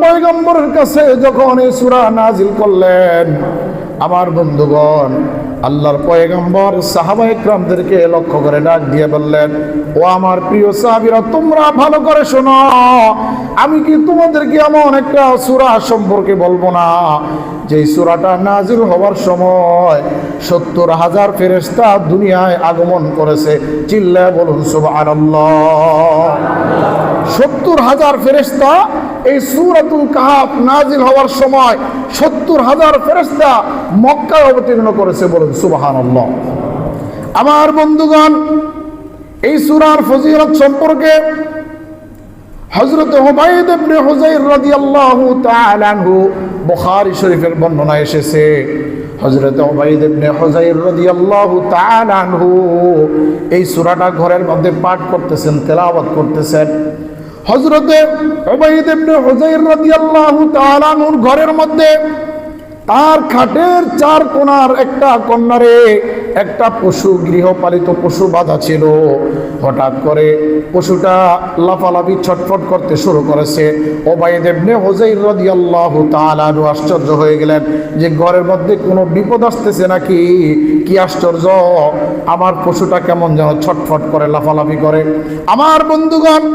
পয়গম্বরের কাছে যখন এই সূরা নাজিল করলেন, আমার বন্ধুগণ, আল্লাহর পয়গম্বর সাহাবা ইকরামদেরকে লক্ষ্য করে ডাক দিয়ে বললেন, ও আমার প্রিয় সাহাবিরা, তোমরা ভালো করে শোনো। আমি কি তোমাদেরকে এমন একটা সুরা সম্পর্কে বলব না? যে সূরাটা নাজিল হওয়ার সময় সত্তর হাজার ফেরেশতা দুনিয়ায় আগমন করেছে। চিল্লায় বলুন, সুবহানাল্লাহ। সত্তর হাজার ফেরেশতা এই সুরাতুল কাহাফ নাজিল হওয়ার সময় সত্তর হাজার ফেরেশতা মক্কায় অবতীর্ণ করেছে বলুন সুবাহান আমার বন্ধুগণ, এই সুরার ফজিলত সম্পর্কে হযরত হুবাইদ ইবনে হুজাইর রাদিয়াল্লাহু তাআলা আনহু বুখারী শরীফের বর্ণনা এসেছে। হযরত হুবাইদ ইবনে হুজাইর রাদিয়াল্লাহু তাআলা আনহু এই সূরাটা ঘরের মধ্যে পাঠ করতেছেন, তেলাওয়াত করতেছেন। আনহুর ঘরের মধ্যে তার খাটের চার কোণার একটা কন্যারে একটা পশু, গৃহপালিত পশু বাঁধা ছিল। হঠাৎ করে পশুটা লাফালাফি ছটফট করতে শুরু করেছে। ওবাইদ ইবনে হুজাইর রাদিয়াল্লাহু তাআলা আনহু আশ্চর্য হয়ে গেলেন যে, ঘরের মধ্যে কোনো বিপদ আসতেছে নাকি? কি আশ্চর্য? আমার পশুটা কেমন যেন ছটফট করে, লাফালাফি করে। আমার বন্ধুগণ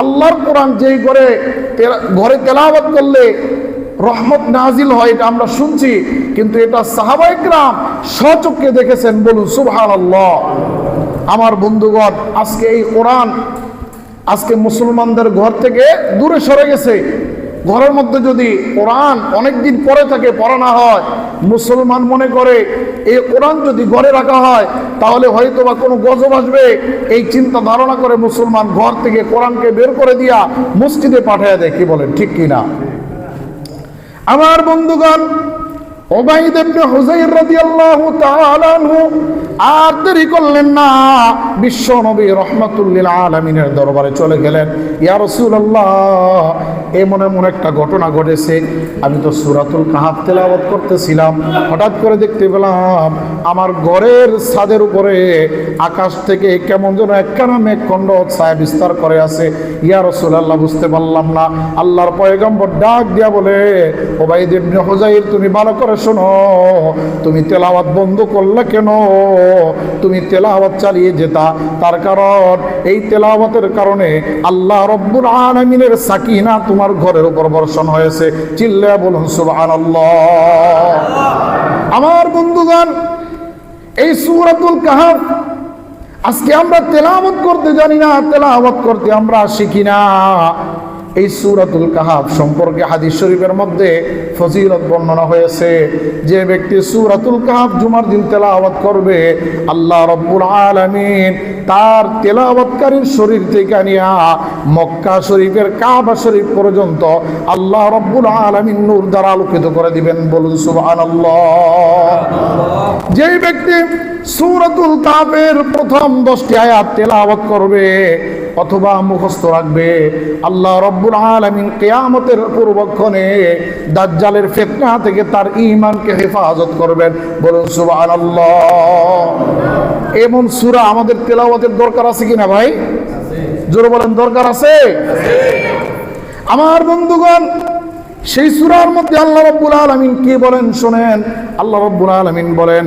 আল্লাহর কোরআন যেই ঘরে ঘরে তেলাওয়াত করলে রহমত নাজিল হয়, এটা আমরা শুনছি, কিন্তু এটা সাহাবাইকরাম সচক্ষে দেখেছেন, বলুন সুবহান আমার বন্ধুগণ, আজকে এই কোরআন আজকে মুসলমানদের ঘর থেকে দূরে সরে গেছে ঘরের মধ্যে যদি কোরআন অনেক দিন পরে থাকে, পড়া না হয়, মুসলমান মনে করে এই কোরআন যদি ঘরে রাখা হয়, তাহলে হয়তো বা কোনো গজব আসবে। এই চিন্তা ধারণা করে মুসলমান ঘর থেকে কোরআনকে বের করে দিয়া মসজিদে পাঠিয়ে দেয়, কি বলেন, ঠিক কিনা? আমার বন্ধুগণ, ওবাইদ ইবনে হুজাইর রাদিয়াল্লাহু তাআলা আর দেরি করলেন না। বিশ্ব নবী রহমাতুল্লিল আলামিনের দরবারে চলে গেলেন। ইয়া রাসূলুল্লাহ এমন এমন একটা ঘটনা ঘটেছে। আমি তো সূরাতুল কাহাফ তেলাওয়াত করতেছিলাম। হঠাৎ করে দেখতে পেলাম, আমার ঘরের ছাদের উপরে আকাশ থেকে কেমন যেন একখানা মেঘখণ্ড ছায়া বিস্তার করে আছে। ইয়া রাসূলুল্লাহ, বুঝতে পারলাম না। আল্লাহর পয়গম্বর ডাক দিয়া বলে ওবাইদ ইবনে হুজাইর তুমি ভালো করে শোনো। তুমি তেলাওয়াত বন্ধ করলে কেন? তুমি তেলাওয়াত চালিয়ে যেতা। তার কারণ, এই তেলাওয়াতের কারণে আল্লাহ রব্বুল আলামিনের সাকিনা তোমার ঘরের উপর বর্ষণ হয়েছে। চিল্লা বলুন, সুবহানাল্লাহ। আমার বন্ধুগণ, এই সূরাতুল কাহাফ, আজকে আমরা তেলাওয়াত করতে জানি না, তেলাওয়াত করতে আমরা শিখি না। এই সূরাতুল কাহাব সম্পর্কে হাদিস শরীফের মধ্যে ফজিলত বর্ণনা হয়েছে যে ব্যক্তি সূরাতুল কাহাব জুমার দিন তেলাওয়াত করবে, আল্লাহ রব্বুল আলামিন তার তেলাওয়াতকারীর শরীর থেকে নিয়া মক্কা শরীফের কাবা শরীফ পর্যন্ত আল্লাহ রব্বুল আলামিন নূর দ্বারা আলোকিত করে দিবেন। বলুন, সুবহানাল্লাহ। যেই ব্যক্তি সূরাতুল কাফের প্রথম দশটি আয়াত তেলাওয়াত করবে অথবা মুখস্থ রাখবে। আল্লাহ রব্বুল আলামিন কেয়ামতের পূর্বক্ষণে দাজ্জালের ফিতনা থেকে তার ঈমানকে হেফাজত করবেন। বলুন, সুবহানাল্লাহ। এমন সূরা আমাদের তেলাওয়াতের দরকার আছে কিনা ভাই? জোরে বলেন, দরকার আছে? আমার বন্ধুগণ, সেই সুরার মধ্যে আল্লাহ রাব্বুল আলামিন কি বলেন? শোনেন, আল্লাহ রাব্বুল আলামিন বলেন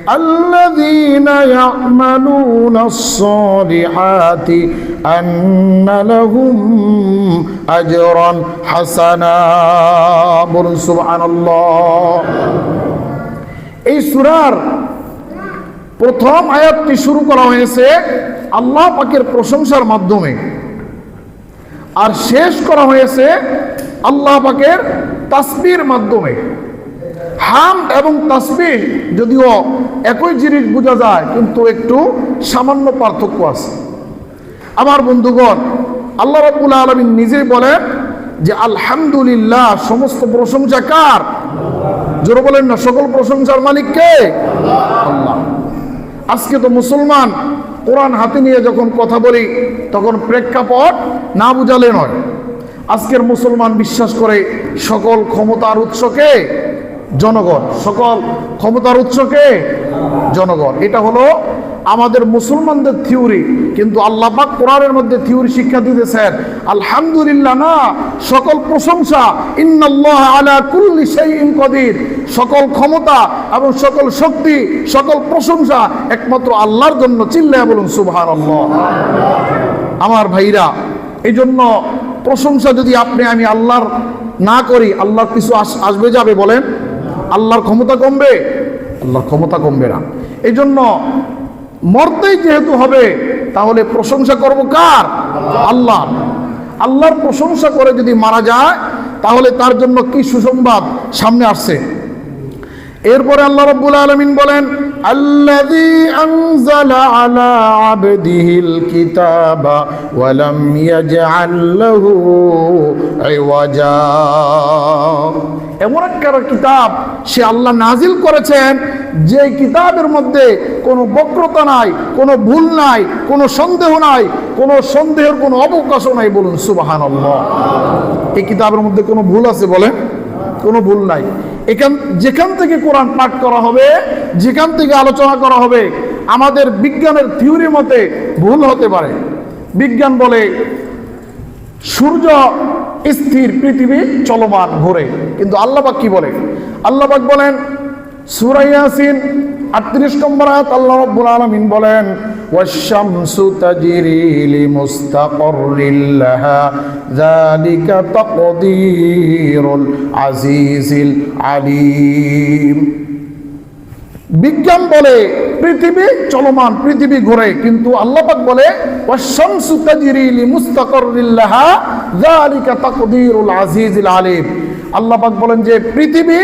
الذين يعملون الصالحات أن لهم أجرا حسنا বলুন সুবহানাল্লাহ এই সূরার প্রথম আয়াতটি শুরু করা হয়েছে আল্লাহ পাকের প্রশংসার মাধ্যমে আর শেষ করা হয়েছে আল্লাহ পাকের তাসবির মাধ্যমে হাম এবং তাসবিহ যদিও একই জিনিস বোঝা যায়, কিন্তু একটু সামান্য পার্থক্য আছে। আমার বন্ধুগণ, আল্লাহ রাব্বুল আলমিন নিজেই বলেন যে, আলহামদুলিল্লাহ, সমস্ত প্রশংসা কার? জোরে বলেন না, সকল প্রশংসার মালিক কে? আল্লাহ। আজকে তো মুসলমান কোরআন হাতে নিয়ে যখন কথা বলি, তখন প্রেক্ষাপট না বুঝালে নয়। আজকের মুসলমান বিশ্বাস করে, সকল ক্ষমতার উৎসকে জনগণ। সকল ক্ষমতার উৎসকে জনগণ। এটা হলো আমাদের মুসলমানদের থিওরি। কিন্তু আল্লাহ পাক কোরআনের মধ্যে থিওরি শিক্ষা দিতেছেন আলহামদুলিল্লাহ না, সকল প্রশংসা ইন্নাল্লাহ আলা কুল্লি শাইইন কদির। সকল ক্ষমতা এবং সকল শক্তি, সকল প্রশংসা একমাত্র আল্লাহর জন্য। চিল্লায় বলুন, সুবহানাল্লাহ। আমার ভাইরা এই জন্য প্রশংসা যদি আপনি, আমি আল্লাহর না করি, আল্লাহর কিছু আস- আসবে যাবে, বলেন। আল্লাহর ক্ষমতা কমবে, আল্লাহর ক্ষমতা কমবে না। এই জন্য মরতেই যেহেতু হবে, তাহলে প্রশংসা করব কার? আল্লাহ। আল্লাহর প্রশংসা করে যদি মারা যায়, তাহলে তার জন্য কি সুসংবাদ সামনে আসছে? এরপরে আল্লাহ রাব্বুল আলমিন বলেন আনজালা আলা আবদিহিল কিতাবা ওয়া লাম ইয়াজআল লাহু ইওয়াজা। এমন একটা কিতাব সে আল্লাহ নাজিল করেছেন, যে কিতাবের মধ্যে কোনো বক্রতা নাই, কোনো ভুল নাই, কোনো সন্দেহ নাই, কোনো সন্দেহের কোনো অবকাশও নাই বলুন, সুবহানাল্লাহ। এই কিতাবের মধ্যে কোনো ভুল আছে বলেন? কোনো ভুল নাই। এখান যেখান থেকে কোরআন পাঠ করা হবে, যেখান থেকে আলোচনা করা হবে, আমাদের বিজ্ঞানের থিওরি মতে ভুল হতে পারে। বিজ্ঞান বলে সূর্য স্থির পৃথিবী চলমান ঘোরে। কিন্তু আল্লাহবাক কি বলে? আল্লাহবাক বলেন সুরাইয়াসিন আটত্রিশ নম্বর আয়াত আল্লাহ রাব্বুল আলামিন বলেন লিমুস্তাকাররিল লাহা, যালিকা তাকদীরুল আজিজিল আলিম। বিজ্ঞান বলে পৃথিবী চলমান, পৃথিবী ঘোরে, কিন্তু আল্লাহ পাক বলে, ওয়াশ-শামসু তাজরি লিমুস্তাকাররিল লাহা, যালিকা তাকদীরুল আজিজিল আলিম। আল্লাহ পাক বলেন যে পৃথিবী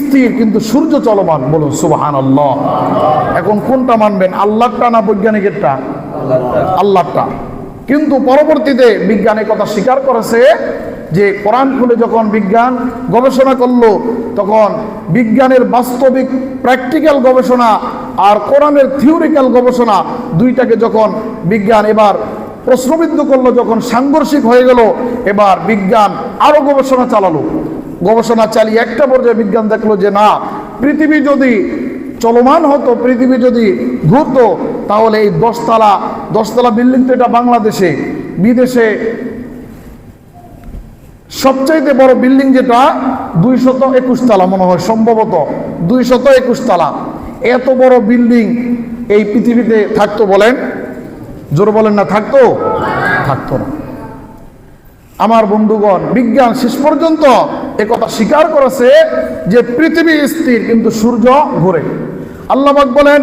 স্থির, কিন্তু সূর্য চলমান। বলুন, সুবহানাল্লাহ। এখন কোনটা মানবেন? আল্লাহটা না বৈজ্ঞানিকেরটা? আল্লাহটা কিন্তু পরবর্তীতে বিজ্ঞানের কথা স্বীকার করেছে যে কোরআন খুলে যখন বিজ্ঞান গবেষণা করল, তখন বিজ্ঞানের বাস্তবিক প্র্যাকটিক্যাল গবেষণা আর কোরআনের থিওরিক্যাল গবেষণা দুইটাকে যখন বিজ্ঞান এবার প্রশ্নবিদ্ধ করল, যখন সাংঘর্ষিক হয়ে গেল, এবার বিজ্ঞান আরও গবেষণা চালালো। গবেষণা চালিয়ে একটা পর্যায়ে বিজ্ঞান দেখল যে না, পৃথিবী যদি চলমান হতো, পৃথিবী যদি ঘুরতো, তাহলে এই দশতলা দশতলা বিল্ডিং তো এটা বাংলাদেশে। বিদেশে সবচাইতে বড় বিল্ডিং যেটা, দুইশত একুশ তালা মনে হয়, সম্ভবত দুইশত একুশ তালা। এত বড় বিল্ডিং এই পৃথিবীতে থাকতো বলেন? জোর বলেন না, থাকতো? থাকতো না। আমার বন্ধুগণ, বিজ্ঞান শেষ পর্যন্ত একথা স্বীকার করেছে যে পৃথিবী স্থির, কিন্তু সূর্য ঘুরে। আল্লাহবাক বলেন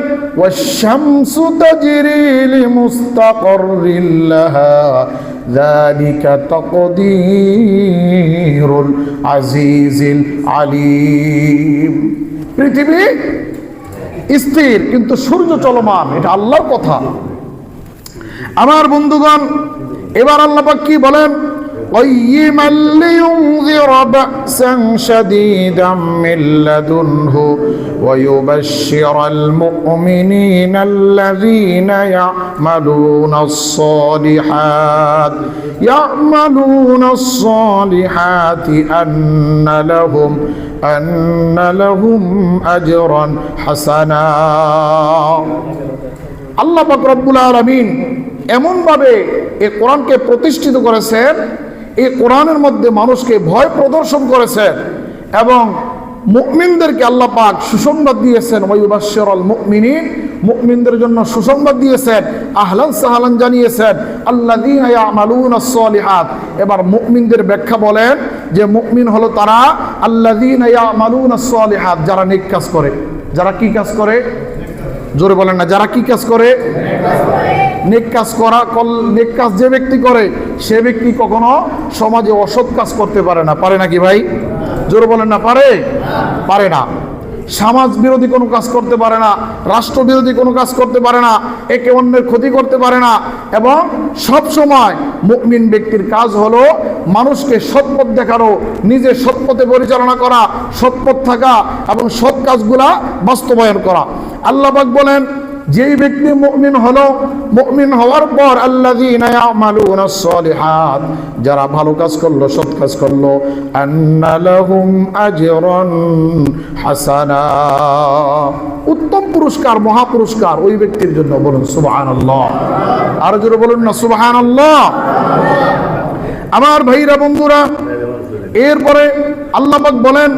পৃথিবী স্থির, কিন্তু সূর্য চলমান, এটা আল্লাহর কথা। আমার বন্ধুগণ, এবার আল্লাপাক কি বলেন? قيما لينذر بأسا شديدا من لدنه ويبشر المؤمنين الذين يعملون الصالحات يعملون الصالحات أن لهم أن لهم أجرا حسنا আল্লাহ পাক রব্বুল আলমিন এমনভাবে এই কোরআনকে প্রতিষ্ঠিত করেছেন এই কোরআনের মধ্যে মানুষকে ভয় প্রদর্শন করেছেন এবং মুকমিনদেরকে আল্লাহ পাক সুসংবাদ দিয়েছেন ওয়ুবাশ্বর আল মুকমিনিন মুকমিনদের জন্য সুসংবাদ দিয়েছেন, আহলান সাহালান জানিয়েছেন আল্লাহ আমালুন সলিহাত এবার মুকমিনদের ব্যাখ্যা বলেন যে মুকমিন হলো তারা আল্লাহ যারা নিক কাজ করে। যারা কি কাজ করে? জোরে বলেন না, যারা কি কাজ করে? নেক কাজ করা, কল, নেক কাজ যে ব্যক্তি করে, সে ব্যক্তি কখনো সমাজে অসৎ কাজ করতে পারে না। পারে নাকি ভাই? জোরে বলেন না, পারে? পারে না। সমাজ বিরোধী কোনো কাজ করতে পারে না, রাষ্ট্র বিরোধী কোনো কাজ করতে পারে না, একে অন্যের ক্ষতি করতে পারে না এবং সব সময় মুকমিন ব্যক্তির কাজ হলো মানুষকে সৎপথ দেখানো, নিজে সৎপথে পরিচালনা করা সৎপথ থাকা এবং সৎ কাজগুলা বাস্তবায়ন করা। আল্লাহবাক বলেন, যেই ব্যক্তি মুমিন হলো, মুমিন হওয়ার পর ইয়ামালুনা সলিহাত যারা ভালো কাজ করল, সৎ কাজ করল হাসানা। উত্তম পুরস্কার, মহা পুরস্কার ওই ব্যক্তির জন্য বলুন, সুবহানাল্লাহ। আর জোরে বলুন না, সুবহানাল্লাহ। আমার ভাইরা বন্ধুরা, এরপরে আল্লাহ পাক বলেন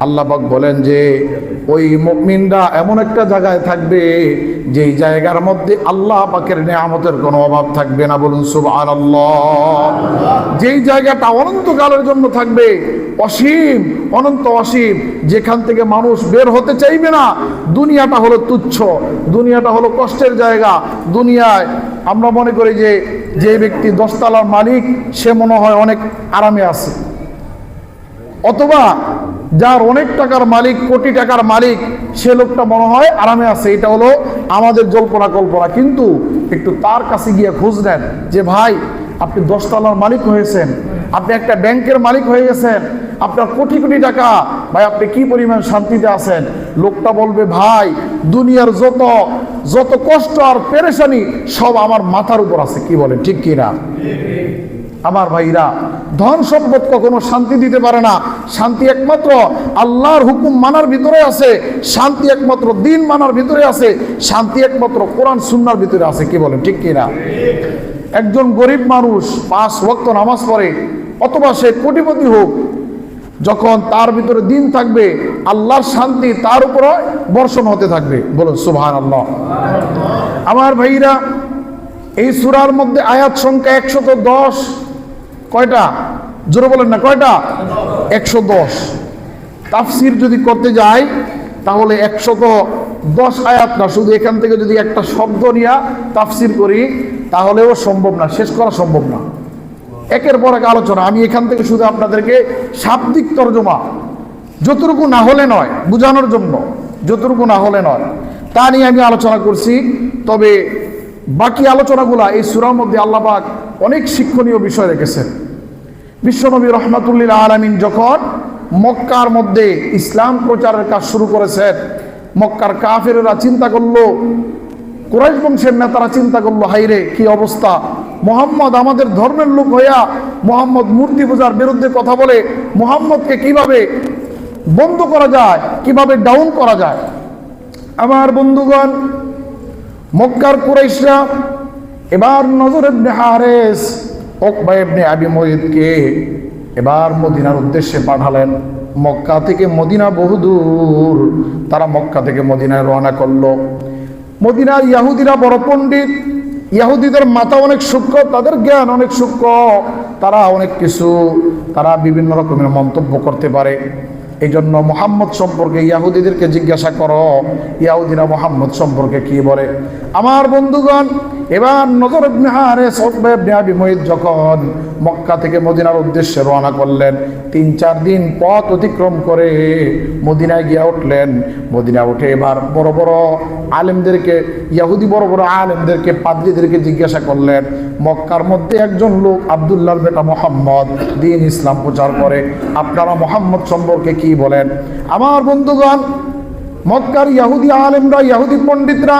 আল্লাহ বলেন যে ওই মুমিনরা এমন একটা জায়গায় থাকবে যেই জায়গার মধ্যে আল্লাহ পাকের নিয়ামতের কোনো অভাব থাকবে না, বলুন সুবহানাল্লাহ। যেই জায়গাটা অনন্তকালের জন্য থাকবে, অসীম, অনন্ত অসীম, যেখান থেকে মানুষ বের হতে চাইবে না, দুনিয়াটা হলো তুচ্ছ, দুনিয়াটা হলো কষ্টের জায়গা। দুনিয়ায় আমরা মনে করি যে যে ব্যক্তি দশতলার মালিক, সে মনে হয় অনেক আরামে আছে। অথবা যার অনেক টাকার মালিক, কোটি টাকার মালিক, সে লোকটা মনে হয় আরামে আছে। এটা হলো আমাদের জল্পনা কল্পনা। কিন্তু একটু তার কাছে গিয়ে খোঁজ নেন যে, ভাই, আপনি দশতলার মালিক হয়েছেন, আপনি একটা ব্যাংকের মালিক হয়ে গেছেন, আপনার কোটি কোটি টাকা, ভাই, আপনি কি পরিমাণ শান্তিতে আছেন? লোকটা বলবে, ভাই, দুনিয়ার যত যত কষ্ট আর পেরেশানি সব আমার মাথার উপর আছে। কি বলে, ঠিক কি না? আমার ভাইরা, ধন সম্পদ কখনো শান্তি দিতে পারে না। শান্তি একমাত্র আল্লাহর হুকুম মানার ভিতরে আছে, শান্তি একমাত্র দিন মানার ভিতরে আছে, শান্তি একমাত্র কোরআন সুন্নার ভিতরে আছে, কি বলেন, ঠিক কিনা? একজন গরিব মানুষ পাঁচ ভক্ত নামাজ পড়ে, অথবা সে কোটিপতি হোক, যখন তার ভিতরে দিন থাকবে, আল্লাহর শান্তি তার উপরে বর্ষণ হতে থাকবে। বলুন সুভান আল্লাহ আমার ভাইরা, এই সুরার মধ্যে আয়াত সংখ্যা একশত দশ কয়টা? জোরে বলেন না, কয়টা? একশো দশ। তাফসির যদি করতে যাই, তাহলে একশত দশ আয়াত না, শুধু এখান থেকে যদি একটা শব্দ নিয়ে তাফসির করি, তাহলেও সম্ভব না, শেষ করা সম্ভব না। একের পর এক আলোচনা, আমি এখান থেকে শুধু আপনাদেরকে শাব্দিক তর্জমা, যতটুকু না হলে নয়, বোঝানোর জন্য, যতটুকু না হলে নয়, তা নিয়ে আমি আলোচনা করছি। তবে বাকি আলোচনাগুলা এই সুরার মধ্যে আল্লাপাক অনেক শিক্ষণীয় বিষয় রেখেছেন। বিশ্বনবী রহমাতুল্লিল আলমিন যখন মক্কার মধ্যে ইসলাম প্রচারের কাজ শুরু করেছেন, মক্কার কাফেরেরা চিন্তা করল, কুরাইশ বংশের নেতারা চিন্তা করল হাইরে কি অবস্থা? মোহাম্মদ আমাদের ধর্মের লোক হইয়া মোহাম্মদ মূর্তি পূজার বিরুদ্ধে কথা বলে মোহাম্মদকে কীভাবে বন্ধ করা যায়, কীভাবে ডাউন করা যায়? আমার বন্ধুগণ, মক্কার কুরাইশরা এবার নজর ইবনে হারেস, ওকবা ইবনে আবি মহিদকে এবার মদিনার উদ্দেশ্যে পাঠালেন। মক্কা থেকে মদিনা বহুদূর তারা মক্কা থেকে মদিনায় রওনা করল। মদিনার ইয়াহুদিরা বড় পণ্ডিত। ইয়াহুদিদের মাথা অনেক সূক্ষ্ম, তাদের জ্ঞান অনেক সূক্ষ্ম। তারা অনেক কিছু, তারা বিভিন্ন রকমের মন্তব্য করতে পারে। এই জন্য মোহাম্মদ সম্পর্কে ইয়াহুদিদেরকে জিজ্ঞাসা করো, ইয়াহুদিরা মোহাম্মদ সম্পর্কে কি বলে? আমার বন্ধুগণ, এবার নজর মুঈত যখন মক্কা থেকে মদিনার উদ্দেশ্যে রওনা করলেন, তিন চার দিন পথ অতিক্রম করে মদিনায় গিয়া উঠলেন। মদিনা উঠে এবার বড় বড় আলেমদেরকে, ইয়াহুদি বড় বড় আলেমদেরকে, পাদ্রীদেরকে জিজ্ঞাসা করলেন, মক্কার মধ্যে একজন লোক আবদুল্লাহর বেটা মোহাম্মদ দিন ইসলাম প্রচার করে। আপনারা মোহাম্মদ সম্পর্কে কি বলেন? আমার বন্ধুগণ, মক্কার ইয়াহুদি আলেমরা, ইয়াহুদি পণ্ডিতরা,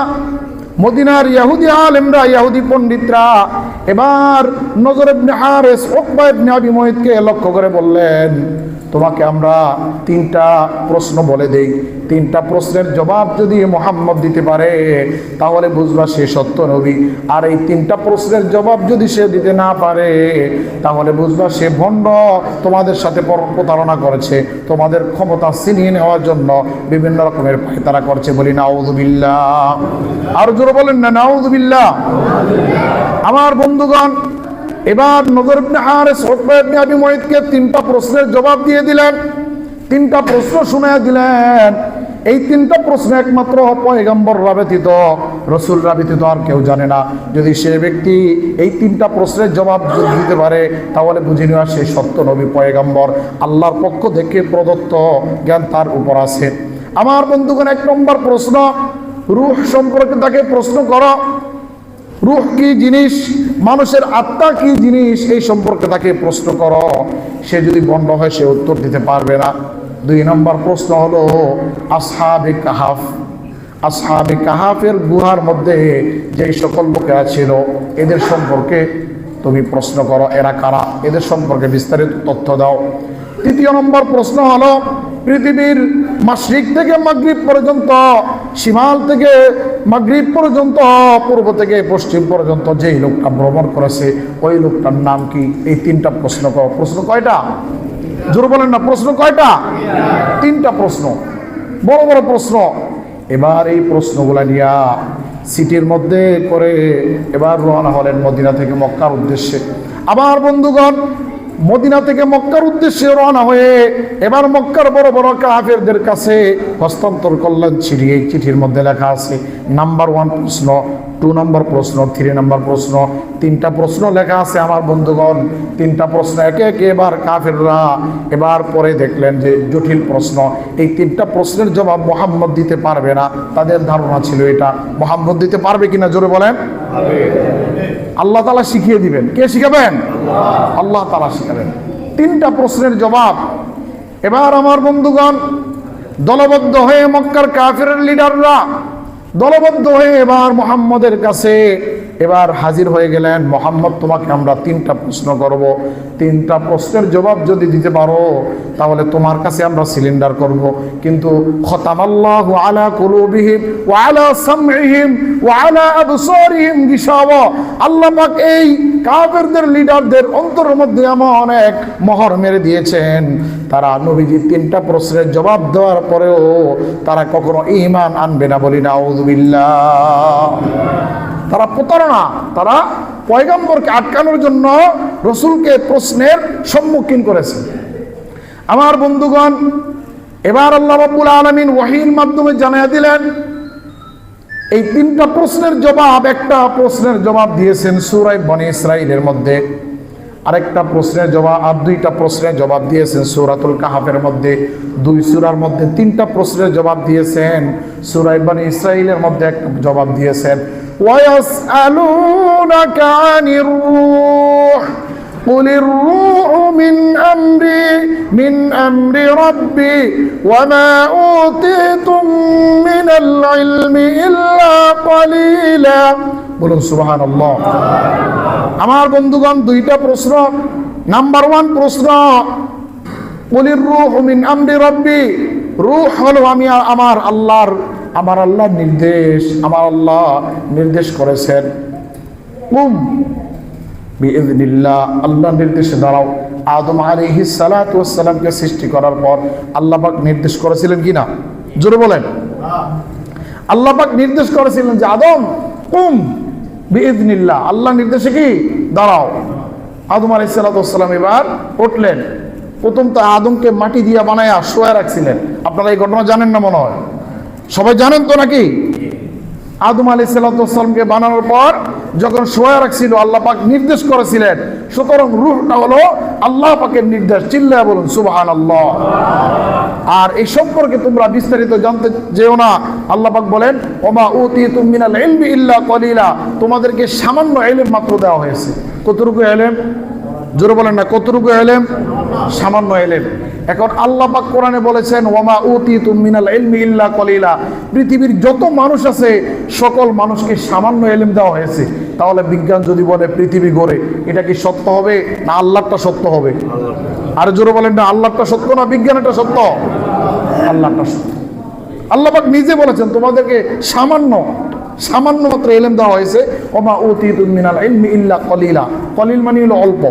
মদিনার ইয়াহুদি আলেমরা, ইয়াহুদি পণ্ডিতরা এবার নজর লক্ষ্য করে বললেন, তোমাকে আমরা তিনটা প্রশ্ন বলে দেই। তিনটা প্রশ্নের জবাব যদি মোহাম্মদ দিতে পারে, তাহলে বুঝবা সে সত্য নবী। আর এই তিনটা প্রশ্নের জবাব যদি সে দিতে না পারে, তাহলে বুঝবা সে ভণ্ড তোমাদের সাথে প্রতারণা করেছে। তোমাদের ক্ষমতা ছিনিয়ে নেওয়ার জন্য বিভিন্ন রকমের তারা করছে বলি নাউজুবিল্লাহ আর জোরে বলেন না নাউজুবিল্লাহ আমার বন্ধুগণ, এবার নজর হারেস তিনটা প্রশ্নের জবাব দিয়ে দিলেন। তিনটা প্রশ্ন শুনে দিলেন। এই তিনটা প্রশ্ন একমাত্র পয়গম্বর ব্যতীত রসুল ব্যতীত আর কেউ জানে না। যদি সে ব্যক্তি এই তিনটা প্রশ্নের জবাব দিতে পারে, তাহলে বুঝে নেওয়া সে সত্য নবী পয়গম্বর। আল্লাহর পক্ষ থেকে প্রদত্ত জ্ঞান তার উপর আছে। আমার বন্ধুগণ, এক নম্বর প্রশ্ন, রুহ সম্পর্কে তাকে প্রশ্ন করো। রুহ কি জিনিস? মানুষের আত্মা কি জিনিস? এই সম্পর্কে তাকে প্রশ্ন করো। সে যদি বন্ধ হয়, সে উত্তর দিতে পারবে না। দুই নম্বর প্রশ্ন হলো, আসহাবে কাহাফ। আসহাবে কাহাফের গুহার মধ্যে যে সকল লোকেরা ছিল, এদের সম্পর্কে তুমি প্রশ্ন করো। এরা কারা? এদের সম্পর্কে বিস্তারিত তথ্য দাও। তৃতীয় নম্বর প্রশ্ন হলো, পৃথিবীর মাসিক থেকে মাগরিব পর্যন্ত সীমাল থেকে মাগরিব পর্যন্ত, পূর্ব থেকে পশ্চিম পর্যন্ত যেই লোকটা ভ্রমণ করেছে, ওই লোকটার নাম কি? এই তিনটা প্রশ্ন প্রশ্ন কয়টা? জোর বলেন না, প্রশ্ন কয়টা? তিনটা প্রশ্ন। বড় বড় প্রশ্ন। এবার এই প্রশ্নগুলা নিয়া সিটির মধ্যে করে এবার রওনা হলেন মদিনা থেকে মক্কার উদ্দেশ্যে। আবার বন্ধুগণ মদিনা থেকে মক্কার উদ্দেশ্যে রওনা হয়ে এবার মক্কার বড় বড় কাহাফেরদের কাছে হস্তান্তর করলেন। চিঠি, এই চিঠির মধ্যে লেখা আছে, নাম্বার ওয়ান প্রশ্ন টু নম্বর প্রশ্ন, থ্রি নম্বর প্রশ্ন, তিনটা প্রশ্ন লেখা আছে আমার বন্ধুগণ। তিনটা প্রশ্ন একে একে এবার কাফেররা এবার পরে দেখলেন যে জটিল প্রশ্ন। এই তিনটা প্রশ্নের জবাব মোহাম্মদ দিতে পারবে না, তাদের ধারণা ছিল এটা। মোহাম্মদ দিতে পারবে কিনা জোরে বলেন? আল্লাহ তালা শিখিয়ে দিবেন। কে শিখাবেন? আল্লাহ তালা শিখাবেন। তিনটা প্রশ্নের জবাব। এবার আমার বন্ধুগণ, দলবদ্ধ হয়ে মক্কার কাফের লিডাররা দলবদ্ধ হয়ে এবার মোহাম্মদের কাছে এবার হাজির হয়ে গেলেন। মোহাম্মদ, তোমাকে আমরা তিনটা প্রশ্ন করব। তিনটা প্রশ্নের জবাব যদি দিতে পারো, তাহলে তোমার কাছে আমরা সিলিন্ডার করব। কিন্তু এই কাফেরদের, লিডারদের অন্তরের মধ্যে এমন এক মোহর মেরে দিয়েছেন। তারা নবীজির তিনটা প্রশ্নের জবাব দেওয়ার পরেও তারা কখনো ইমান আনবে না বলি না তারা প্রতারণা, তারা পয়গম্বরকে আটকানোর জন্য রসুলকে প্রশ্নের সম্মুখীন করেছে। আমার বন্ধুগণ, এবার আল্লাহ রাব্বুল আলমিন ওয়াহির মাধ্যমে জানিয়ে দিলেন, এই তিনটা প্রশ্নের জবাব, একটা প্রশ্নের জবাব দিয়েছেন সুরাই বনে ইসরাইলের মধ্যে। আরেকটা প্রশ্নের জবাব, আর দুইটা প্রশ্নের জবাব দিয়েছেন সৌরাতুল কাহাফের মধ্যে। দুই সুরার মধ্যে তিনটা প্রশ্নের জবাব দিয়েছেন। সুরাইবান ইসরাইলের মধ্যে একটা জবাব দিয়েছেন। ওয়াস আলু قل الروح من أمري من أمر ربي وما أوتيتم من العلم إلا قليلا বলুন সুবাহান আল্লাহ আমার বন্ধুগণ দুইটা প্রশ্ন নাম্বার ওয়ান প্রশ্ন বলির রুহ মিন আমরি রব্বি রুহ হলো আমি আমার আল্লাহর আমার আল্লাহর নির্দেশ আমার আল্লাহ নির্দেশ করেছেন কুম বিদিল্লাহ আল্লাহ নির্দেশে দাঁড়াও। আদম আলিহি সালাতামকে সৃষ্টি করার পর আল্লাহবাক নির্দেশ করেছিলেন কি না? জোরে বলেন। আল্লাহবাক নির্দেশ করেছিলেন যে, আদম, কুম বিদিল্লাহ আল্লাহ নির্দেশে কি? দাঁড়াও। আদম আলি সালাতাম এবার উঠলেন। প্রথম তো আদমকে মাটি দিয়া বানায়া শোয়া রাখছিলেন। আপনারা এই ঘটনা জানেন না মনে হয়? সবাই জানেন তো নাকি? আদম আলী সাল্লামকে বানানোর পর যখন শোয়া রাখছিল, আল্লাহ পাক নির্দেশ করেছিলেন। সুতরাং রুহটা হলো আল্লাহ পাকের নির্দেশ। চিল্লা বলুন সুবাহান আল্লাহ আর এই সম্পর্কে তোমরা বিস্তারিত জানতে যেও না। আল্লাহ পাক বলেন, ওমা উতি তুমিনাল ইলমি ইল্লা কলিলা। তোমাদেরকে সামান্য এলেম মাত্র দেওয়া হয়েছে। কতটুকু এলেম জোরে বলেন না, কতটুকু এলেম সামান্য এলেম এখন আল্লাহ পাক কোরআনে বলেছেন ওমা উতি তুমিনাল ইলমি ইল্লা কলিলা। পৃথিবীর যত মানুষ আছে, সকল মানুষকে সামান্য এলেম দেওয়া হয়েছে। তাহলে বিজ্ঞান যদি বলে পৃথিবী গড়ে, এটা কি সত্য হবে না আল্লাহটা সত্য হবে? আর জোরে বলেন না আল্লাহটা সত্য না বিজ্ঞানটা সত্য? আল্লাহটা সত্য। আল্লাহ পাক নিজে বলেছেন, তোমাদেরকে সামান্য সামান্য মাত্র এলেম দেওয়া হয়েছে। ওমা উতি তুমিনাল ইলমি ইল্লা কলিলা। কলিল মানে হলো অল্প।